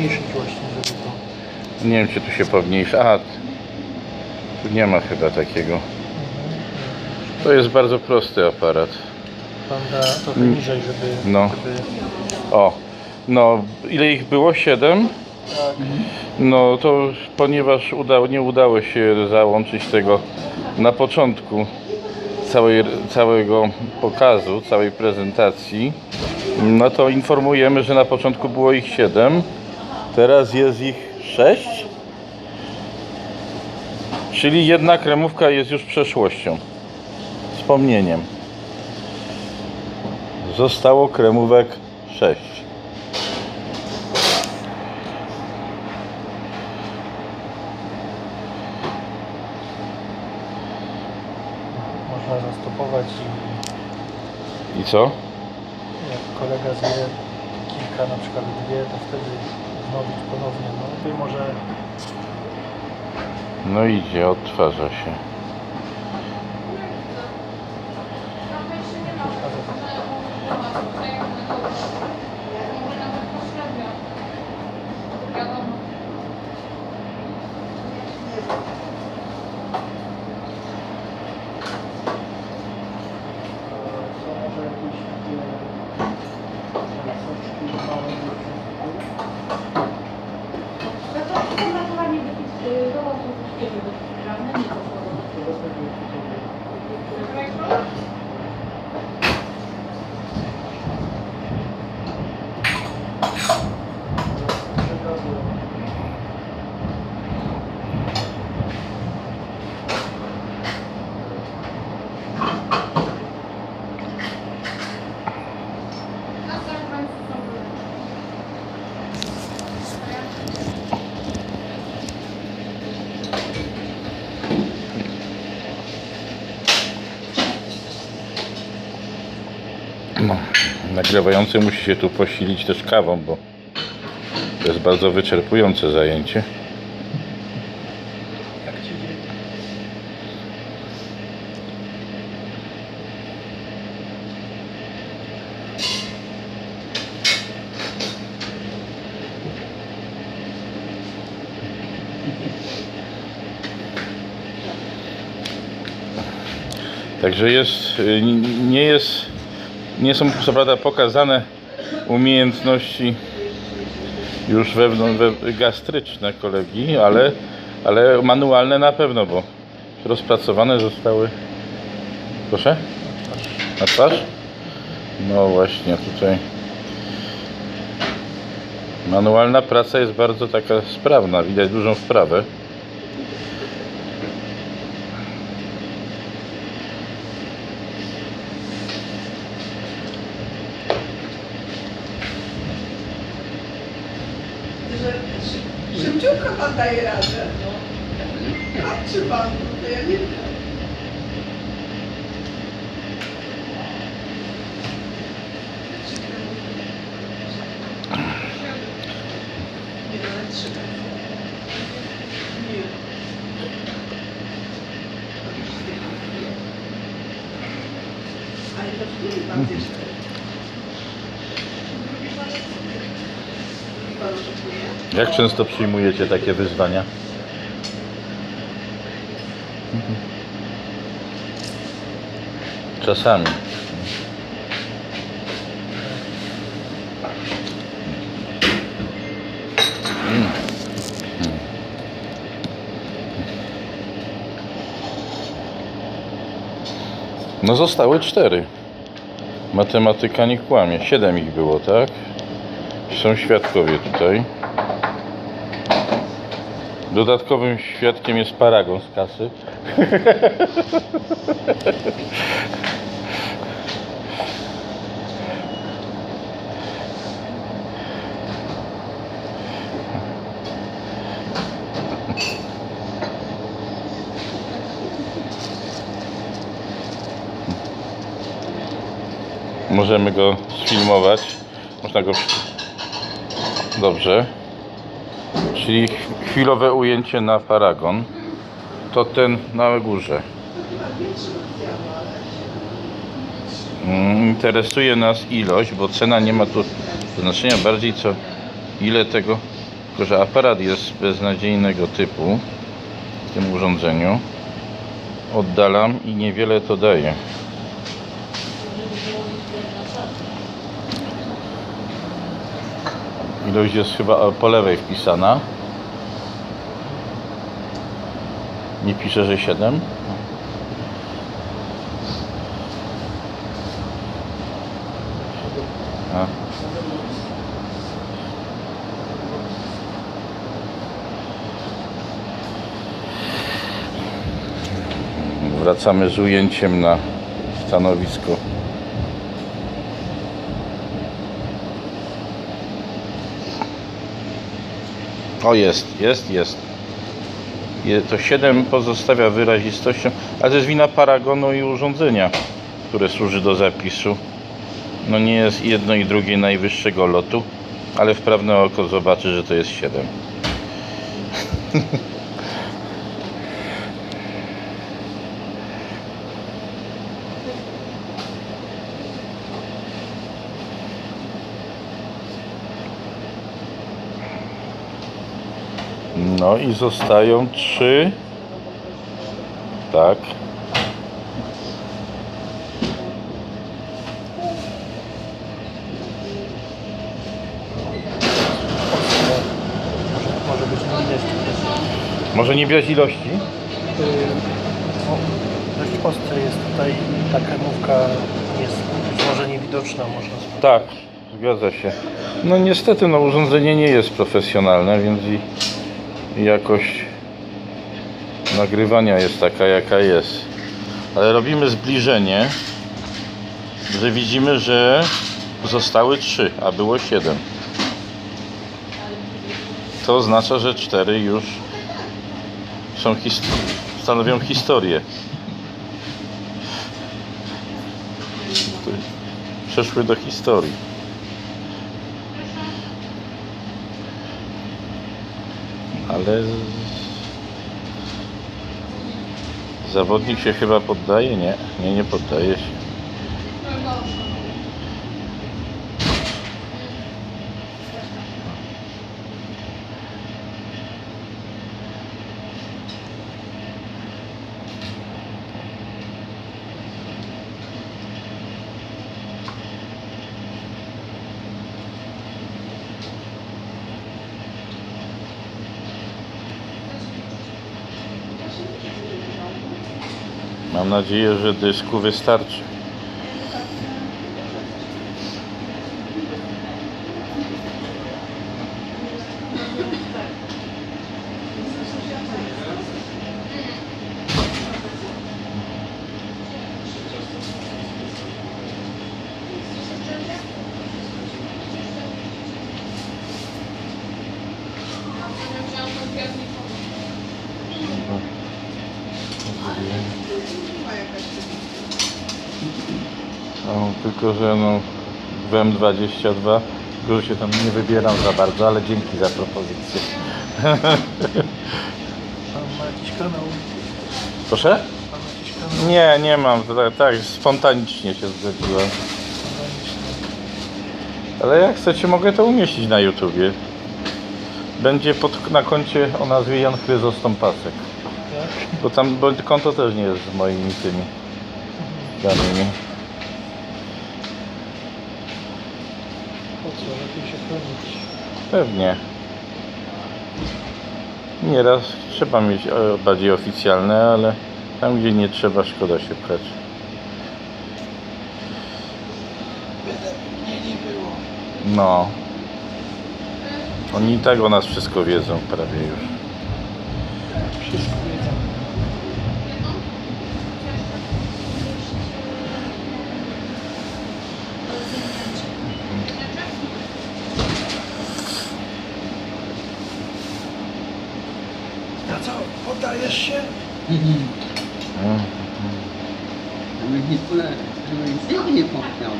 pomniejszyć właśnie, żeby to... Nie wiem, czy tu się pomniejsza. Aha, tu nie ma chyba takiego. To jest bardzo prosty aparat. Pan da trochę Mm. niżej, żeby... No. żeby O, no, ile ich było? Siedem? tak, No to ponieważ udało, nie udało się załączyć tego na początku całej, całego pokazu, całej prezentacji, no to informujemy, że na początku było ich 7, teraz jest ich 6, czyli jedna kremówka jest już przeszłością, wspomnieniem. Zostało kremówek 6. można zastopować i I co? jak kolega zje kilka, na przykład dwie, to wtedy wznowić ponownie. No i może No idzie, odtwarza się. Nagrywający musi się tu posilić też kawą, bo to jest bardzo wyczerpujące zajęcie. Także jest, y, nie jest, nie są co prawda pokazane umiejętności już wewnątrz, we, gastryczne kolegi, ale, ale manualne na pewno, bo rozpracowane zostały. Proszę? Na twarz? No właśnie, tutaj manualna praca jest bardzo taka sprawna, widać dużą wprawę. Pan daje radę. No. A czy pan? To ja nie wiem. Nie, nawet trzy. Nie. Ale to który pan zjeżdża? Pan oczekuje? Jak często przyjmujecie takie wyzwania? Czasami. No zostały cztery. Matematyka nie kłamie. Siedem ich było, tak? Są świadkowie tutaj. Dodatkowym świadkiem jest paragon z kasy. Możemy go sfilmować. Można go. Dobrze. Czyli chwilowe ujęcie na paragon. To ten na górze. Mm, Interesuje nas ilość, bo cena nie ma tu znaczenia bardziej co ile tego Tylko, że aparat jest beznadziejnego typu w tym urządzeniu. Oddalam i niewiele to daje. Ilość jest chyba po lewej wpisana. Nie pisze, że 7. A. Wracamy z ujęciem na stanowisko. O jest, jest, jest. Je- To 7 pozostawia wyrazistością, ale to jest wina paragonu i urządzenia, które służy do zapisu. No nie jest jedno i drugie najwyższego lotu, ale wprawne oko zobaczy, że to jest 7. No i zostają trzy. Tak. Może, być nie widać. Może nie brać ilości? Yy, o, dość ostry jest tutaj i ta kremówka jest być może niewidoczna, można. Tak, zgadza się. No niestety, no urządzenie nie jest profesjonalne, więc i jakość nagrywania jest taka, jaka jest. Ale robimy zbliżenie, że widzimy, że zostały trzy, a było siedem. To oznacza, że cztery już są his- stanowią historię. Przeszły do historii. Ale zawodnik się chyba poddaje? Nie, nie, nie poddaje się. Mam nadzieję, że dysku wystarczy. Ma No, tylko, że no w M22 tylko, że się tam nie wybieram za bardzo, ale dzięki za propozycję. Pan ma jakiś kanał? Proszę? Pan ma jakiś kanał? Nie, nie mam. Tak, tak spontanicznie się zgodziłem. Ale jak chcecie, mogę to umieścić na YouTubie. Będzie pod, na koncie o nazwie Jan Chryzostom Pasek. Tak? Bo tam bo konto też nie jest z moimi tymi danymi. Po co? Lepiej się chronić. Pewnie. Nieraz trzeba mieć bardziej oficjalne, ale tam gdzie nie trzeba, szkoda się pchać. No. Oni i tak o nas wszystko wiedzą prawie już. Wszystko co? Poddajesz się? Gdyby nie pula, gdyby nie popchnął.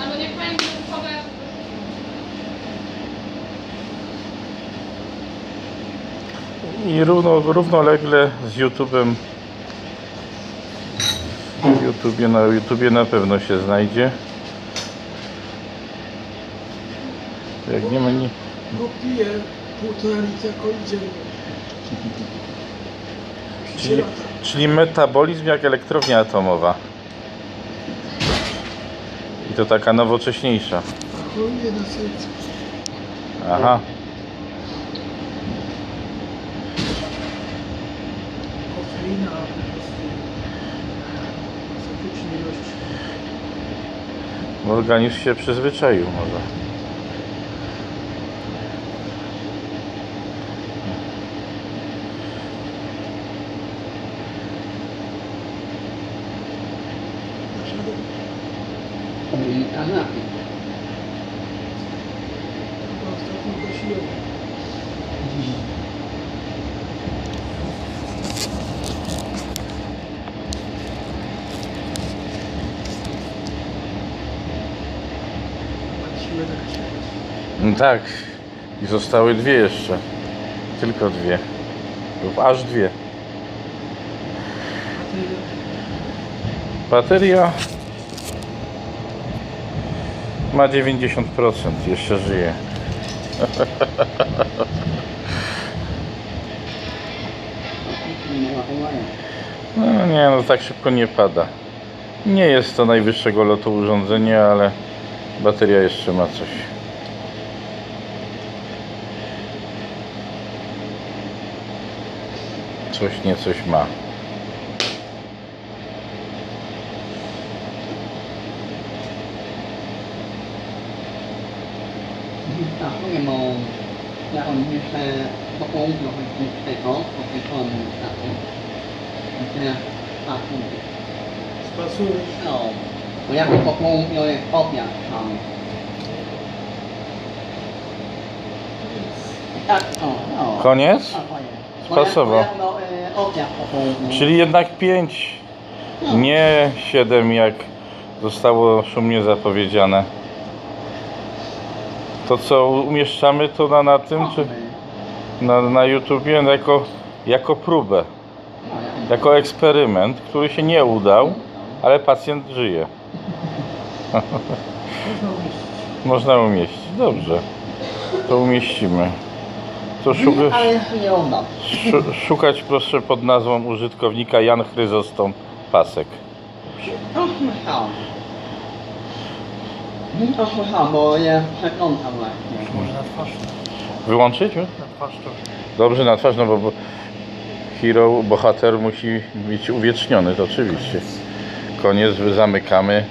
Albo niech pani. I równo, równolegle z YouTube'em YouTube, na YouTubie na pewno się znajdzie. Jak nie ma nie, piję półtora litra czyli, czyli metabolizm jak elektrownia atomowa. I to taka nowocześniejsza. Aha. Kofeina po prostu masakrycznie ilość. Organizm się przyzwyczaił może. Kanapy. No tak. I zostały dwie jeszcze. Tylko dwie. Lub aż dwie. Bateria ma 90%, jeszcze żyje. No nie, no tak szybko nie pada. Nie jest to najwyższego lotu urządzenie, ale bateria jeszcze ma coś. Coś nie coś ma. Tak, nie mam. Ja on jeszcze trochę z tego, po tej formy taką. I teraz tak mówię. Spasujesz. No, bo ja po pokój biorę obiad tam. Tak, o, no. Koniec? Ja, no, południu. Czyli jednak 5, nie 7 jak zostało szumnie zapowiedziane. To co umieszczamy to na, na tym, czy na, na YouTubie no jako, jako próbę, jako eksperyment, który się nie udał, ale pacjent żyje. Można umieścić. Można umieścić. Dobrze. To umieścimy. To szuka, Ale nie ono. szu- szukać proszę pod nazwą użytkownika Jan Chryzostom Pasek. To słyszałem. To słyszałem, bo ja przeglądam właśnie. Może na twarz? Wyłączyć? Na twarz to. Dobrze na twarz, no bo, bo hero, bohater musi być uwieczniony, to oczywiście. Koniec, zamykamy.